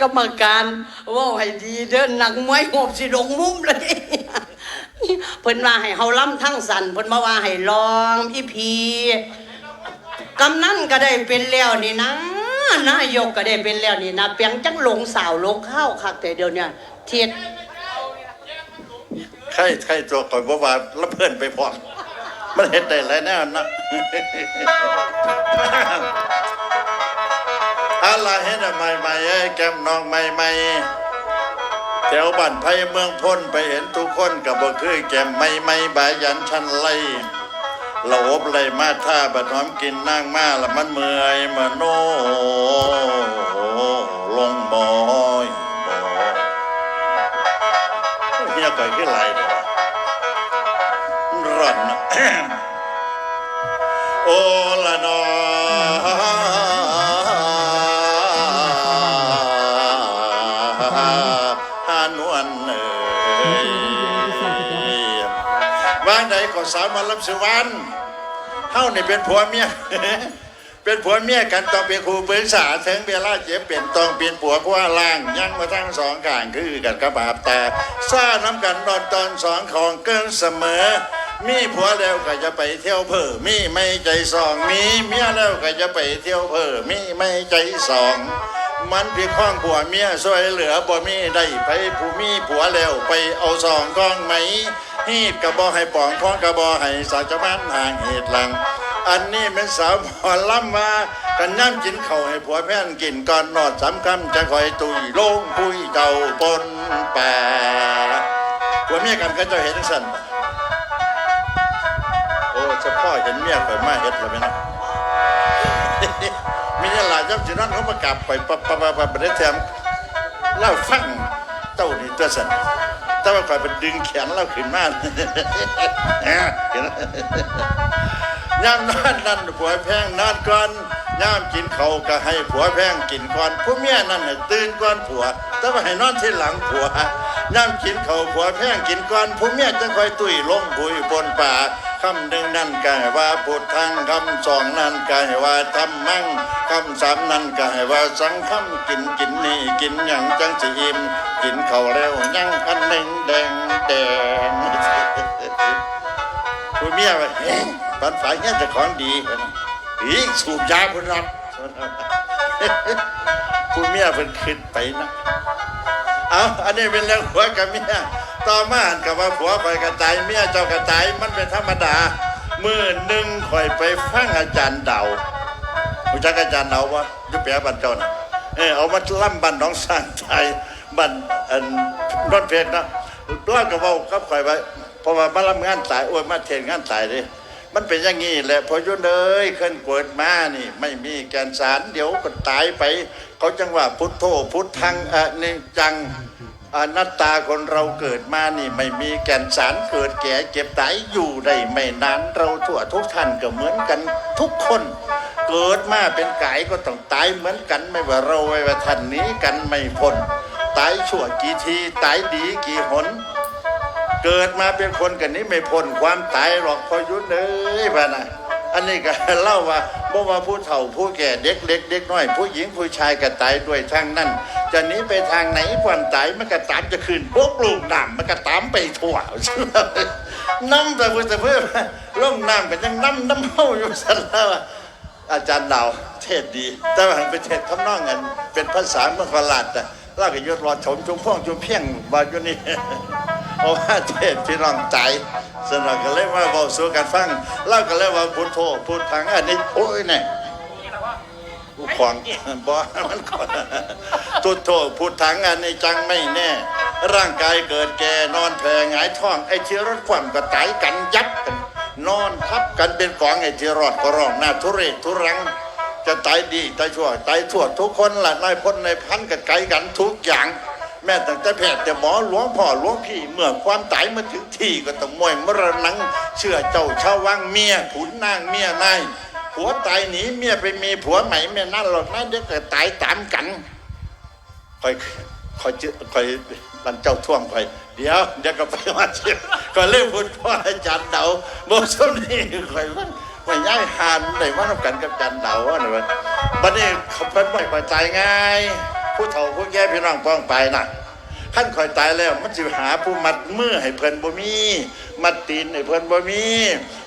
กรรมการว่าให้ดีเด้อหนักมวยหบสิลงมุมเลยเพิ่นว่าให้เฮาล่ำทั้งสันเพิ่นมาว่าให้ลองอีพีกำนันก็ได้เป็นแล้วนี่นะนายกก็ได้เป็นแล้วนี่นะเปียงจังหลงสาวลงข้าวคักแต่เดี๋ยวเนี้ยเทียดใครใครตัวก่อยบ่ว่าล้วเพื่อนไปพร้อมมันเห็นได้หลายแน่นะ อะไรเห็นใหม่ใหม่ๆเอ้แก้มน้องใหม่ใหม่แถวบ้านไผ่เมืองพ้นไปเห็นทุกคนกับบ่คือแก้มใหม่ใหม่บายันชันไลเราอบไหลมาท่าบัดหอมกินนางมาละมันเมื่อยมาโนลงบอยบอยเฮียก่อยขึ้นไหลเด้อร่อนโอละนอ สาวมารับสวรรค์เฮานี่เป็นผัวเมียเป็นผัวเมียกันต้องเป็นครูปรึกษาถึงเวลาเจ็บเป็นต้องเป็นผัวกว่าล่างยังมาทั้งสองข้างคือกันกระบาบแต่ซ่าน้ำกันนอนตอนสองของเกินเสมอ มีผัวแล้วก็จะไปเที่ยวเพ่อมีไม่ใจสองมีเมียแล้วก็จะไปเที่ยวเพ่อมีไม่ใจสอง มันพี่ข้องผัวเมียช่วยเหลือบ่มีได้ไปผู้มีผัวแล้วไปเอาสองก้องไหมฮีดกระบอให้ปองข้องกระบอให้สาวจะมันห่างเหตุหลัง อันนี้เป็นสาวหมอล่ำมากันย่ำกินเข่าให้ผัวแพ่นกินก่อนนอดสำคำจะคอยตุยโล่งปุยเจ้าปนแปรผัวเมียกันก็จะเห็นสั่นโอ้เฉพาะเห็นเมียข่อยมาเห็ดแล้วไหมนะ มีนี่หลายย่ำจีนั่นเขามากราบข่อยปั๊บปั๊บปั๊บปั๊บได้แถมเล่าฟังเจ้านี่ตัวสันแต่ว่าข่อยเป็นดึงแขนเล่าขึ้นมาเห็นไหมย่ามนนนั่นผัวแพงนอนก่อนย่ามกินเขาก็ให้ผัวแพงกินก่อนผู้เมียนั่นน่ะตื่นก่อนผัว แต่ว่าให้นอนที่หลังผัวย่ามกินเขาผัวแพงกินก่อนผู้เมียจะคอยตุยลงบุยบนป่าำหนึ่งนั่นก็ให้ว่าพุทธังคำสองนั่นก็ให้ว่าธรรมังคำสามนั่นก็ให้ว่าสังฆัมกินกินนี่กินหยังจังสิอิ่มกินเขาวแล้วยังอันหนึ่งแดงแดงผู้เมียว่าเฮ้ปันฝ่ายเนี่ยจะของดีอีสูบยาพุ่นรับผู้เมียเพิ่นขึ้นไปนะเอาอันนี้เป็นเรื่องผัวกับเมีย ต่อมาอันกับว่าผัวคอยกระจายเมียเจ้ากระจายมันเป็นธรรมดามื่อหนึ่งคอยไปฟังอาจารย์เดารู้จักอาจารย์เดาวะอยุเปียบันเจ้านะเออเอามาล่ำบันน้องสร้างไทยบันอันรถเพชรนะเล่ากับเว่ากับคอยไว้เพราะว่ามารับงานตายโอ้ยมาเทนงานตายเลยมันเป็นอย่างนี้แหละพอยุ่นเอ้ยขึ้นเกิดมานี่ ไม่มีแกนสารเดี๋ยวก็ตายไป เขาจังว่าพุทโธพุทธังอะนิจัง อนัตตาคนเราเกิดมานี่ไม่มีแก่นสารเกิดแก่เจ็บตายอยู่ได้ไม่นานเราทั่วทุกท่านก็เหมือนกันทุกคน เกิดมาเป็นไก่ก็ต้องตายเหมือนกันไม่ว่าเราไม่ว่าท่านนี้กันไม่พ้นตายชั่วกี่ทีตายดีกี่หน เกิดมาเป็นคนกันนี้ไม่พ้นความตายหรอกพอยุทธเอ้ยพะนะ อันนี้ก็เล่าว่าบ่ว่าผู้เฒ่าผู้แก่เด็กเล็กเด็กน้อย ผู้หญิงผู้ชายก็ตายด้วยทางนั้นจะหนีไปทางไหนความตายมันก็ตามจะขึ้นพวกลูกน้ำมันก็ตามไปทั่วน้ำแต่เพื่อแต่เพื่อล่องน้ำกันยังน้ำน้ำเมาอยู่สันแล้วอะอาจารย์ดาวเทศดี แต่ว่าเป็นเทศทำนองกันเป็นภาษาเมืองฝรั่งแต่เล่ากับยศรอชมชมพ่วงชมเพียงบาอยู่นี่ เพราะว่าเทศพี่น้องใจสนองก็เลยว่าเบาสู่กันฟังเล่าก็เลยว่าพุทโธพุทธังอันนี้โอ้ยเนี่ยกูขวางบ่มันขวางพุทโธพุทธังอันนี้จังไม่แน่ ร่างกายเกิดแก่นอนแผ่หงายท้องไอ้ที่รถความก็ตายกันยับกันนอนทับกันเป็นกองไอ้ที่รอดก็ร้องหน้าทุเรศทุรัง จะตายดีตายชั่วตายทั่วทุกคนละนายพ้นในายพันกับไกลกันทุกอย่าง แม่ตั้งแต่แพทย์แต่หมอหลวงพ่อหลวงพี่ เมื่อความตายมาถึงที่ก็ต้องมวยมรณัง เชื่อเจ้าชาววังเมียขุนนางเมียนายผัวตายหนีเมียไปมีผัวใหม่เมียนั่นหรอกนะเดี๋ยวก็ตายตามกันคอยคอยเจอคอยบันเจ้าท่วงคอยเดี๋ยวเดี๋ยวก็ไปมาเชื่อก็เล่พูดพ่ออาจารย์เดาโมสมนี่คอยว่าว่าย้ายหานได้ว่าทำกันกับอาจารย์เดาว่าหน่อยบัดนี้เขาเป็นไม่พอใจไง ผู้เฒ่าผู้แก่พี่น้องป้องไปน่ะขั้นคอยตายแล้วมันจะหาผู้มัดมือให้เพิ่นบ่มี มัดตีนให้เพิ่นบ่มี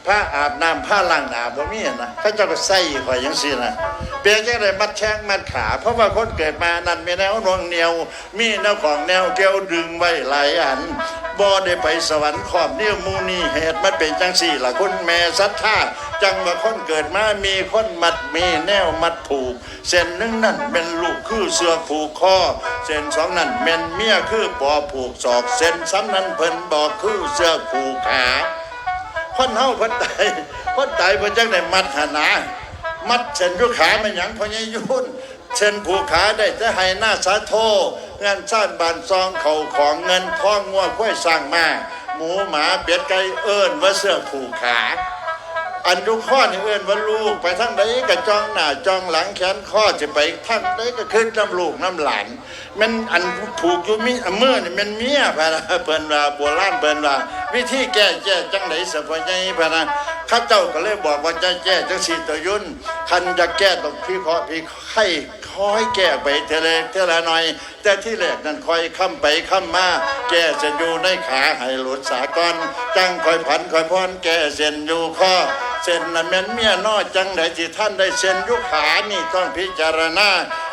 ผ้าอาบน้ำผ้าล้างหน้าบ่มีนะเขาเจ้าก็ใส่ข่อยจังซี่นะเปลี่ยงจังไดมัดแข้งมัดขา เพราะว่าคนเกิดมานั้นมีแนวนวงเหนียว มีแนวของแนวเกี่ยวดึงไว้หลายอันบ่ได้ไปสวรรค์ขอบเนิ้วมูนี่เหตุมันเป็นจังซี่ล่ะคุณแม่ศรัทธาจังว่าคนเกิดมามีคนมัดมีแนวมัดผูก เส้นหนึ่งนั่นเป็นลูกคือเสือผูกคอเส้นสองนั่นเป็นเมียคือปอผูกศอก เส้นสามนั่นเพิ่นบอกคือเสือผูกขา คนเฮาพ่นตายคนตายเพิ่นจังได้มัดหาหนามัดเส้นยุขาไม่หยังพอใหญายุ่นเส้นผูกขาได้แต่ให้หน้าสาโทงานสร้างบานซองเขาของเงินทองงัวค่อยสร้างมา หมูหมาเป็ดไก่เอิ้นว่าเสื้อผูกขา อันทุกข้อนี่เอิ้นว่าลูกไปทางใดก็จ้องหน้าจ้องหลังแขนข้อจะไปทางใดก็ขึ้นน้ำลูกน้ำหลานมันอันผูกอยู่มีเมื่อนี่มันเมียพะนะเพิ่นว่าโบราณเพิ่นว่าวิธีแก้แก้จังไดสะพอใหญ่พะนะข้าเจ้าก็เลยบอกว่าจะแก้จังสีตัวยุ่นคันจะแก้ต้องพี่เคราะพี่ไข้คอยแก้ไปเทเลเทละหน่อย แต่ที่แรกนั้นคอยค้ำไปค้ำมาแก้เส้นอยู่ในขาให้หลุดสากอนจังคอยผันคอยพรแก้เส้นอยู่ข้อ เซ็นนั้นแม่นเมียน้อจังไดที่ท่านได้เซ็นยุขานี่ต้องพิจารณา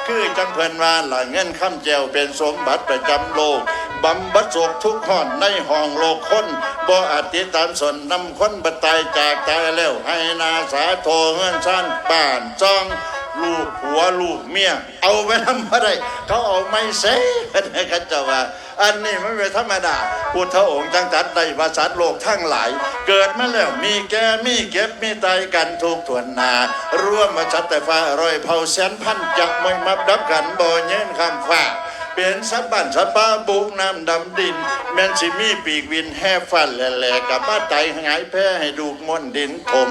คือจังเพิ่นว่าหลังเงินคำแจวเป็นสมบัติประจำโลกบำบัดโศกทุกข้อนในห้องโลกคนบ่อาติดตามสนนำคนบัตายจากตายแล้วให้นาสาโทเงินสั้นป่านจ้อง ลูกผัวลูกเมียเอาไปทำอะไรเขาเอาไม่เซ่กันจะว่า อันนี้ไม่เป็นธรรมดาพุทธองค์จังจัดในภาษาโลกทั้งหลาย เกิดมาแล้วมีแก่มีเก็บมีตายกันทุกทวนนา ร่วมมาชัดแต่ฟ้าร้อยเผาแสนพันจักไม่มับดับกันบ่เย็นคำฟ้าเป็นสับบันสับปาบุกน้ำดำดิน แมนสิมีปีกวินแห่ฟันแหล่กับมาไตหงายแพ้ให้ดูกมนดินถม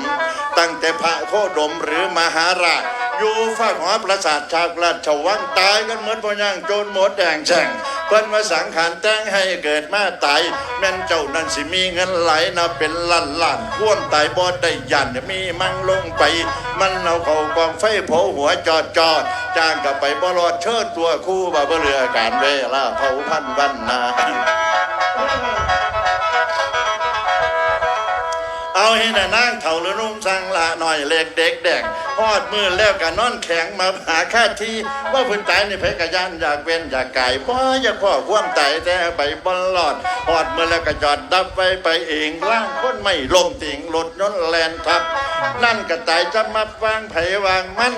ตั้งแต่พระโคดมหรือมหาราช อยู่ฝ้ากหอประสาทชากราชวังตายกันเหมือนพอย่างโจรหมดแดงแช่งเพิ่นมาสังขารแต่งให้เกิดมาตายแม่นเจ้านั่นสิมีเงินไหลนะเป็นล้านล้านพ่วมตายบ่ได้ยันมีมั่งลงไป มันเอาเขากองไฟเผาหัวจอดจอดจ้างกับไปบ่รอดเชิดตัวคู่บ่บ่เรือการเวลาเผาพันวันนาาให้น่ะนั่งเถ่าหรือนุ่มสังละหน่อยเล็กเด็กแดกพอดมือแล้วกันนอนแข็งมาหาค่าที่ว่าพื้นใจในเพกยันอยากเว้นอยากไก่พ่ออยากพ่อความตายแต่ใบบอลลอดพอดมือแล้วก็จอดดับไปไปเองล่างคนไม่ลมติ่งรถยนต์แลนทับ นั่นก็ตายจะมาวางไผวางมัน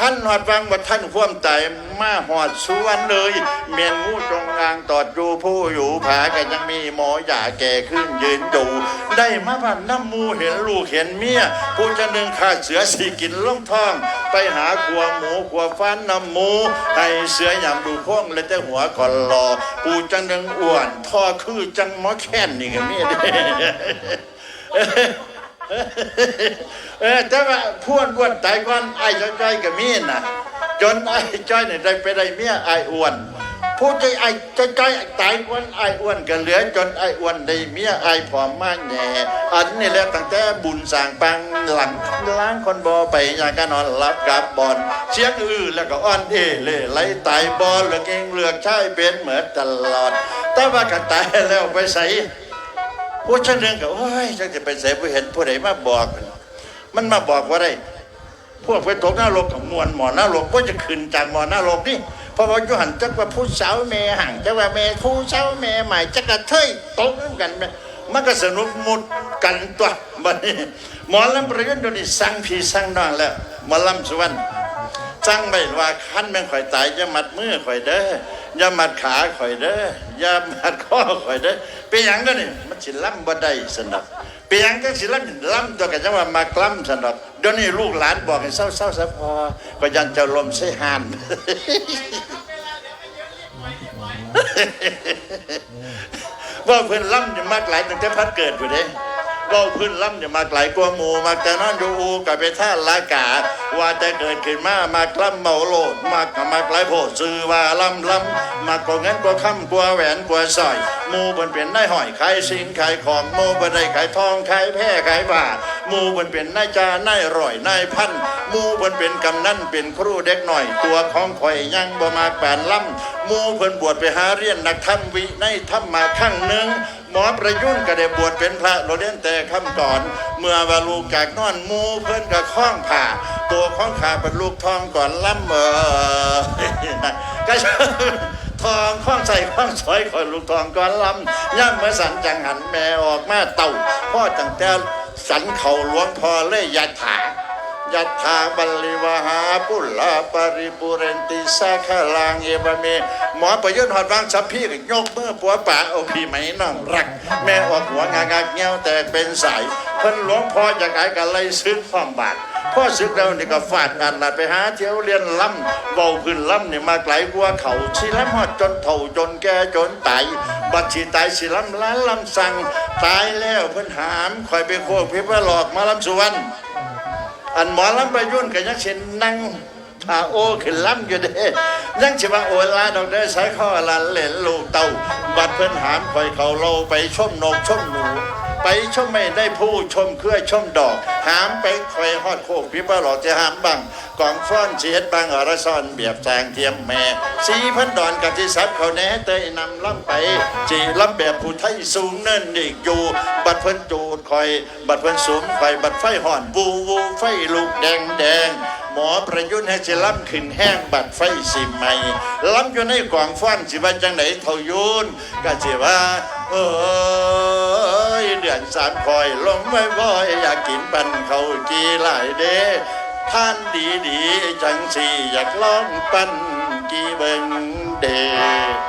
ขั้นหอดวางบ่ท่านความตายมาหอดสวนเลย เมียนงูจงอางตอดอยู่ผู้อยู่ผากันยังมีหมอหย่าแก่ขึ้นยืนอยู่ได้มาบ้านน้ำมูเห็นลูกเห็นเมียผู้จะหนึ่งขาดเสือสีกินล่องทอง ไปหาขัวหมูขัวฟันน้ำมูให้เสือยำดูพวงเลยแต่หัวก่อนรอปูจังหนึ่งอ้วนท่อคือจังหมอแค้นนี่กันเมียเด้ เออแต่ว่าพวนอ้วนตายก่อนไอ้จ้อยๆกับมีน่ะ จนไอ้จ้อยเนี่ยได้ไปได้เมียไอ้อ้วนผู้ใจไอ้จ้อยตายก่อนไอ้อ้วนก็เหลือจนไอ้อ้วนได้เมียไอ้ผอมมากแหน่อันนี้แหละตั้งแต่บุญสางปังหลังล้างคนบ่ไปอยากกันนอนหลับกับบอนเสียงอื้อแล้วก็อ่อนเอเล่ไหลตายบอเหลือกเองเหลือกชายเป็นเหมือนตลอด แต่ว่าก็ตายแล้วไปใส่ ผู้ชนหนึ่งก็โอ้ยจังจะเป็นเสผู้เห็นผู้ใดมาบอก มันมาบอกว่าได้พวกไปตกหน้ารกกับมวลหมอหน้ารกก็จะขึ้นจากหมอหน้ารกนี่เพราะว่ายู่หันจักว่าผู้สาวเมห่างจักว่าเมผู้สาวเมใหม่จักกระเทยตกกันม่มันก็สนุกมุดกันตัวบัดนี้หมอลำประยุทธ์เดี๋ยวนี้สั่งพี่สั่งน้องแล้วหมอลำสุวรรณ สั่งไม่ว่าขั้นแม่งข่อยตายอย่ามัดมือข่อยเด้ออย่ามัดขาข่อยเด้ออย่ามัดข้อข่อยเด้อเป็นหยังก็นี่มันสิล่ำบ่ได้สนับเป็นหยังก็สิล่ำล่ำตัวกันจังว่ามากล้ำสนับเดี๋ยวนี้ลูกหลานบอกให้เศร้าเศร้าๆซะพอก็ยันจะลมใส่หานว่าเพิ่นล่ำจะมากหลายตั้งแต่พัดเกิดอยู่เด้ เว้าพื้นล่ำเนี่ยมาไกลกว่าหมูมาแต่นอนอยู่อูกับไปท่าลากา ว่าแต่เกิดขึ้นมามาคล่ำเมาโลดมากกับมาไกลโพซื้อว่าลำลำมากกว่าเงินกว่าคำกว่าแหวนกว่าสร้อยหมู่บนเป็นนายหอยขายสินขายของหมู่บนได้ขายทองขายแพร่ขายบาหมู่บนเป็นนายจานายร่อยนายพันหมู่บนเป็นกำนันเป็นครูเด็กหน่อย ตัวของข่อยยังบ่มาแปนล่ำหมูเพิ่นบวชไปหาเรียนนักธรรมวิในธรรมมาข้างหนึ่ง หมอประยุนก็ได้บวชเป็นพระโรเล่นแต่คำก่อน เมื่อวาลูกจากนอนมูเพื่อนก็คล้องผ่า ตัวข้องขาเป็นลูกทองก่อนล่ำเออก็ทองคล้องใส่คล้องสอยคอยลูกทองก่อนล่ำย่ำเมื่อสันจังหันแม่ออกมาเต่าพ่อจังแต่สันเข่าหลวงพอเล่ยยาถา ยัตถาบัลลิวหาปุลลาปริปุเรนติสาคลางเอบะเม หมอประยุทธ์หอดวางสับพี่ก็ยกเมื่อปัวป่าเอาพี่ไหมน้องรัก แม่ออกหัวงางาเงี้ยวแต่เป็นสายเพิ่นหลวงพ่อจะกายกันเลยซื้อความบาทพ่อซึกแล้วนี่ก็ฟาดงานนัดไปหาเที่ยวเรียนล่ำเบาพื้นล่ำนี่มาไกลกว่าเขาชีล้ำหอดจนเถ่าจนแก่จนตายบัดชีตายสิล้ำล้านล้ำสั่งตายแล้วเพิ่นหามคอยไปโคกพิพหลอกมาล้ำสุวรรณ อันหมอลำไปยุ่นกันยังเช่นนั่งพาโอขึ้นลำอยู่เด้ยังชิว่าโอลาดอกเด้อใช้ข้อลันเหลนลูกเต่าบัดเพิ่นหามคอยเขาเราไปชมนกชมหนู ไปชมไม่ได้ผู้ชมเครื่อชมดอก หามไปคอยฮอดโคกพี่ป้าหลอกจะหามบังกองฟ้อนเชียดบังอรซ่อนเบียบแจงเทียมแม่สีพันดอนกับที่ซับเขาแหน่เตยนำล่ำไปจีล่ำแบบผู้ไทยสูงเนินอีกอยู่ บัดเพิ่นจูดคอย บัดเพิ่นสูมไฟบัดไฟห่อนบูวูไฟลูกแดงแดงหมอประยุทธ์ให้สิล่ำขึ้นแห้งบัดไฟสิใหม่ล่ำอยู่ในกวางฟ้อนสิว่าจังไหนเท่ายุนก็สิว่าเออ นสามคอยลมไม่บ่อยอยากกินปันเขาวจีหลายเด้ท่านดีดีจังสีอยากลองปันกีเบิงเด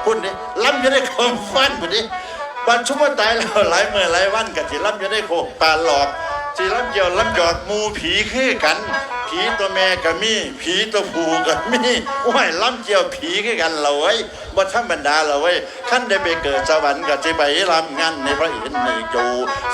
พุ่นนี่ล่ำอยู่ในกวางฟ้อนพุ่นนี่บันชุมตายแล้วหลายเมื่อหลายวันกับที่รับอยู่ได้โคกปลาหลอกที่รับเกี่ยวล้ำหยอดมูผีคือกัน ผีตัวแม่ก็มี ผีตัวผู้ก็มีโอ้ยรับเกี่ยวผีคือกันเราไว้บ่ธรรมดาเราไว้ขั้นได้ไปเกิดสวรรค์ก็จะไปรำงานในพระอินทร์ในจู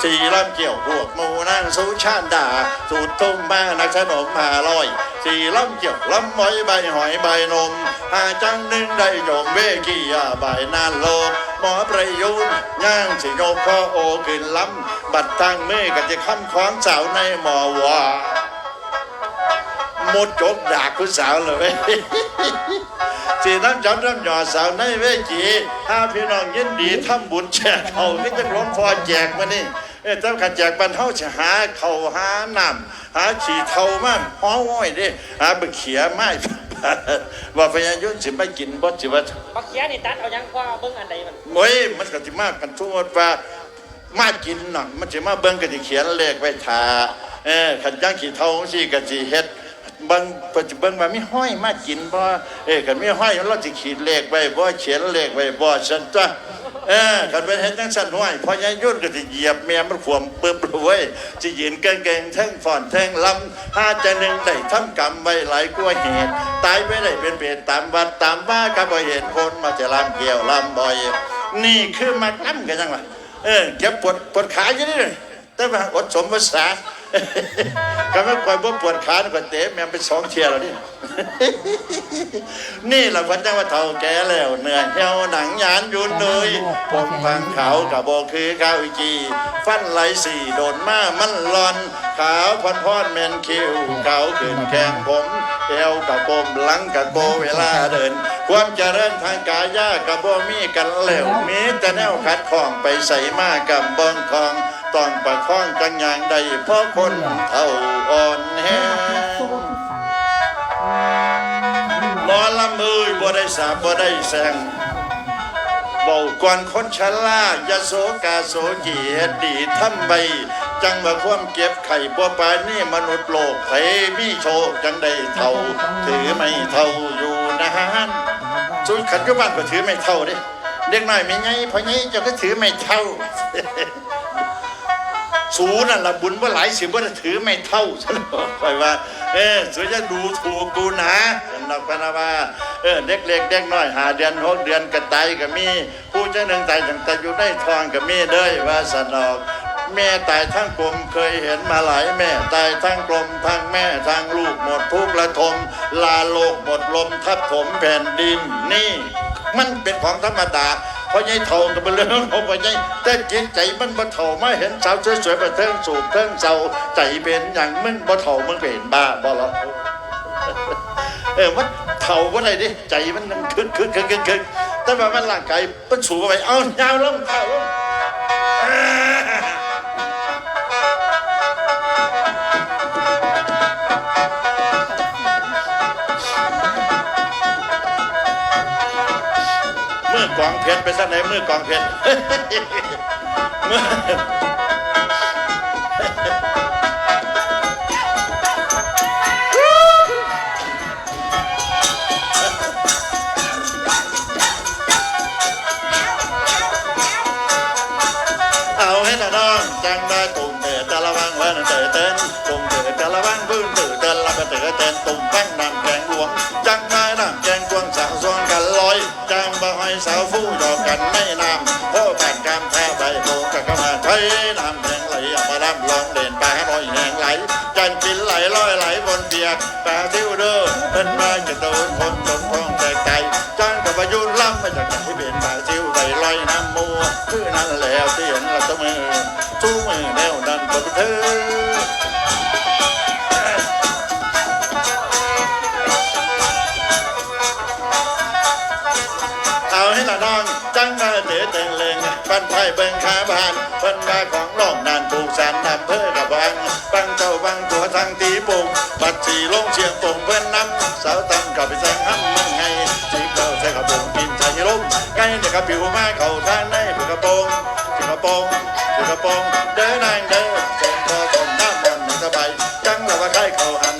สี่รับเกี่ยวพวกมูนางสุชาดาสูตรต้มบ้านักขนมหาลอย สี่ลำเกี่ยวลำหอยใบหอยใบนมหาจังหนึ่งได้ยมเวกี้ยาใบนานโลกหมอประยุทธ์ย่างสิโยกข้อโอขึ้นลำบัดตั้งเมื่อก็จะค้ำคว้างสาวในหมอว่า หมดจบดากคุณสาวเลยสีน้ำจำน้ำหยอดสาวในเวจีถ้าพี่น้องยินดีทำบุญแจกเขาก็จะหลวงพ่อแจกมานี่เอ้ยถ้าขันแจกบรรเทาจะหาเขาหาน้ำหาขี่เทามาห้อว้อยเด้หาบะเขียไม้ว่าพญายุนสิไม่กินบ่สิว่าบักเขียนี่ตัดเอายังว่าเบิ่งอันใดมันโอ้ยมันก็สิมากกันทุกคนว่ามากินน่ะมันสิมาเบิ่งก็สิเขียนเลขไว้ทาเออขันย่างขี่เทาสิก็สิเฮ็ด บิ่งเพิ่นสิเบิ่งว่ามีห้อยมากินบ่เอ้คันมีห้อยเราสิขีดเลขไว้บ่เขียนเลขไว้บ่ซั่นจ้ะเออคันเป็นเฮ็ดจังซั่นห้อยพอยายยุ่นก็สิเหยียบแม่มันขวมปึบเลยเว้ยสิยืนเก่งๆแท่งฟ้อนแท่งลำห้าจะหนึ่งได้ทำกรรมไว้หลายกว่าเหตุตายไปได้เป็นเปรตตามวัดตามว่าก็บ่เห็นคนมาจะลำเกี่ยวลำบ่อยนี่คือมักลำกันจังวะเออเจ็บปวดปวดขาอยู่นี่เลยแต่ว่าอดสมภาษา ก็ไม่ค่อยบ่ปวดขาก็เตะแม่งเป็นสองเทียแล้วนี่นี่แหละพันจังว่าเท่าแก่แล้วเหนื่อยเหี่ยวหนังยานยุ่นเลยผมฟังเขาวกับโบคือข้าวอีจี ฟันไหลสี่โดนมามันลอน ขาวพอนพอนแมนคิวเขาขึ้นแข้งผมเอวกับกมหลังกับโกเวลาเดิน ความเจริญทางกายากับบ่มีกันแล้วมีแต่แนวขัดข้องไปใส่มากับเบิ้งทอง ต้องประคองกันอย่างใดเพราะคนเท่าอ่อนแห้งมอลำเอ้ยบ่ได้สาบบ่ได้แซงเบาก่อนคนชรายาโสกาโสจีเฮ็ดดีทำใบจังว่าความเก็บไข่บ่ปานนี่มนุษย์โลกไผมีโชคจังได้เท่า ถือไม่เท่าอยู่นะฮะสุดขันก็บ้านก็ถือไม่เท่าเด้เด็กน้อยไม่ไงพอไงเจ้าก็ถือไม่เท่า สูนั่นละบุญว่าหลายสิบว่าถือไม่เท่าฉันบอกไปว่า เออสวยจะดูถูกกูนะฉันบอกพนะว่าเออเด็กเล็กเด็กน้อยหาเดือนหกเดือนกระตายก็มี ผู้เจ้าหนึ่งตายตั้งแต่อยู่ในทองก็มีเด้ยว่าสนอกแม่ตายทั้งกลมเคยเห็นมาหลายแม่ตายทั้งกลมทั้งแม่ทั้งลูกหมดทุกระทมลาโลกหมดลมทับถมแผ่นดินนี่ มันเป็นของธรรมดา เพราะยายเท่ากับเป็นเรื่องของพ่อยายแต่จิตใจมันบ่เท่ามาเห็นสาวสวยๆมาเทิงสูบเทิงเศร้าใจเป็นอย่างมึงบ่เท่ามึงเป็นบ้าบ่หรอเออมันเท่าก็ไหนดิใจมันยังคึกคึกคึกคึกคึกแต่ว่ามันร่างกายมันสูงไปเอายาวลงเท่าลง กองเพชรไปซะไหนมือกองเพชรมือเอาให้หน้าน้องจังได้ตุ่มเตะแต่ละวังวันเตะเต้นตุ่มเตะแต่ละวังพื้นตื่นเต้นละก็เตะเต้นตุ่มแป้งนำแกงหลวงจัง สาวฟูดอกกันไม่นำพ่อแปดกำแท้ใบโบกกะกะมาไทยน้ำแดงไหลออกมาดำลองเด่นปลาหน่อยแหงไหลจันกินไหลลอยไหลบนเปียกปลาทิวเด้อเพิ่นมาจะโดนคนจนท้องแตกใจจังกับประยุนล้ำมาจากไหนเป็นปลาทิวไหลลอยน้ำมัวคือนั่นแล้วที่เห็นละตัวมือชูมือแนวดันบนเธอ งปันไพ่เบิ่งขาบานเพิ่นมาของล่องนานปลูกสารนำเพื่อกับบังบังเจ้าบังตัวทางตีปุงบัดสีลงเชียงปุ่งเพิ่นนำสาวตั้งกับไปแซงห้ำมันไงสีบเก้าใส่กระโปรงกินใส่ลมไก่เด็กกระปิวมาเข้าทางในเพื่อกระโปรงสิกระโปรงสิกระโปรงเดินนางเดินส่งพอส่งน้ำมันสบายจังละว่าใครเขาหัน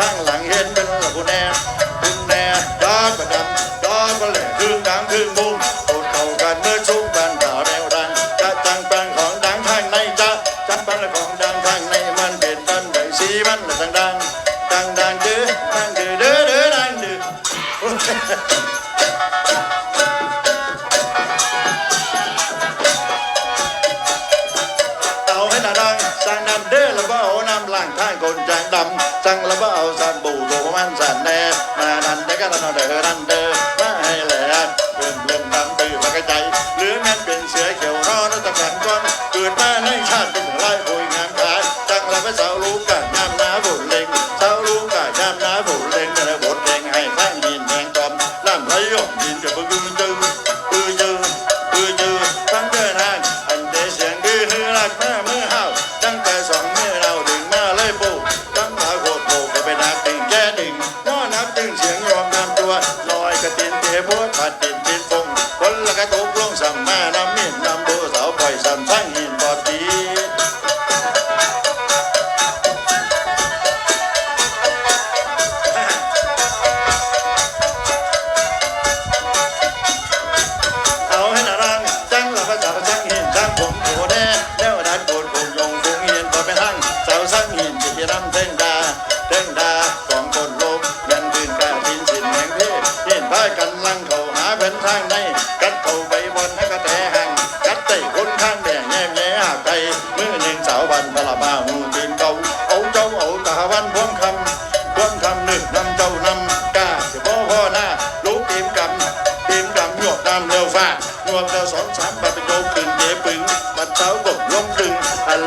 แม่นทางหลัง เกิดมาในชาติเป็นไรโอยงา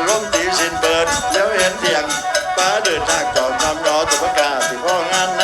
ลมตีสินเปิด แล้วเห็นเตียงป้าเดินทางจอดนำรอตุกกาที่พ่องานนะ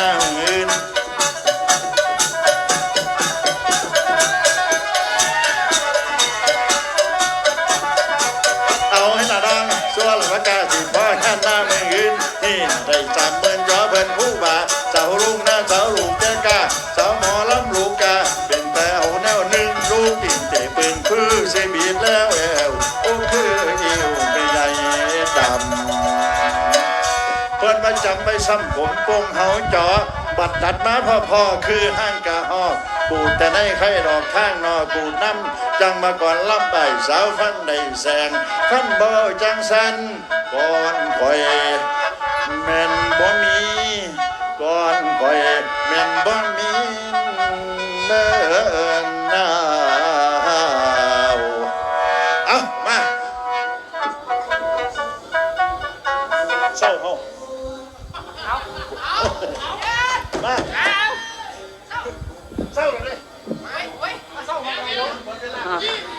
ซ้ำผมโปงเฮาจอ บัดดัดมาพ่อพ่อคือห้างกะฮอกปูแต่ในไข่ดอกข้างนอกปูน้ำจังมาก่อนลำใบสาวฟังได้แสงขั้นบ่จังสันก่อนคอยแม่นบ่มีก่อนคอยแม่นบ่มีเดิน มาเศร้าเลยอะ